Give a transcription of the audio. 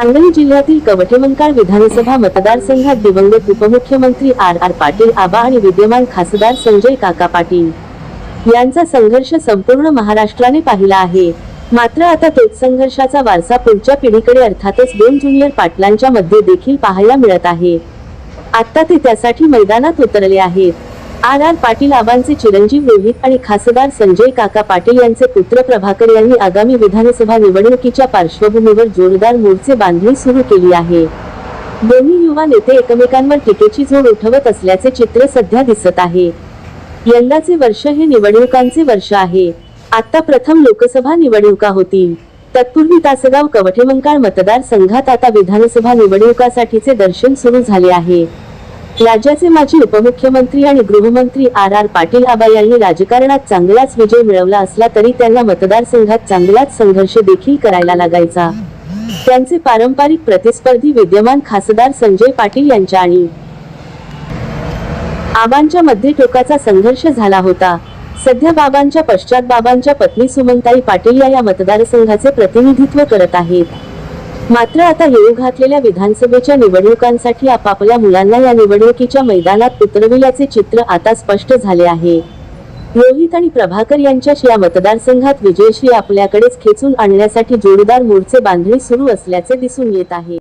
सांगली जिल्ह्यातील कवठेमंकाळ विधानसभा मतदारसंघात दिवंगत उपमुख्यमंत्री आर आर पाटील आबा आणि विद्यमान खासदार संजय काका पाटील यांचा संघर्ष संपूर्ण महाराष्ट्राने पाहिला आहे. मात्र आता तोच संघर्षाचा वारसा पुढच्या पिढीकडे अर्थातच दोन ज्युनियर पाटलांच्या मध्ये देखील पाहायला मिळत आहे. आता ते त्यासाठी मैदानात उतरले आहेत. आर आर पाटील आबांचे चिरंजीव रोहित आणि खासदार संजय काका पाटील यांचे पुत्र प्रभाकर यांनी आगामी विधानसभा निवडणुकीच्या पार्श्वभूमीवर जोरदार मोर्चे बांधणी सुरू केली आहे. दोन्ही युवा नेते एकमेकांवर टीकेची जोड उठवत असल्याचे चित्र सध्या दिसत आहे. यंदाचे वर्ष हे निवडणुकांचे वर्ष आहे. आता प्रथम लोकसभा निवडणुका होतील. तत्पूर्वी तासगाव कवठेमंकाळ मतदारसंघात आता विधानसभा निवडणुकासाठीचे दर्शन सुरू झाले आहे. राज्याचे माजी उपमुख्यमंत्री आणि गृहमंत्री आर आर पाटील आबा यांनी राजकारणात चांगलाच विजय मिळवला असला तरी त्यांना मतदारसंघात चांगलाच संघर्ष देखील करायला लागायचा. त्यांचे पारंपरिक प्रतिस्पर्धी विद्यमान खासदार संजय पाटील यांच्या आणि आबांच्या मध्ये टोकाचा संघर्ष झाला होता. सध्या बाबांच्या पश्चात बाबांच्या पत्नी सुमनताई पाटील या या मतदारसंघाचे प्रतिनिधित्व करत आहेत. मात्र आता येऊ घातलेल्या विधानसभेच्या निवडणुकांसाठी आपापल्या मुलांना या निवडणुकीच्या मैदानात उतरविल्याचे चित्र आता स्पष्ट झाले आहे. रोहित आणि प्रभाकर यांच्याशी या मतदारसंघात विजयश्री आपल्याकडेच खेचून आणण्यासाठी जोरदार मोर्चे बांधणी सुरू असल्याचे दिसून येत आहे.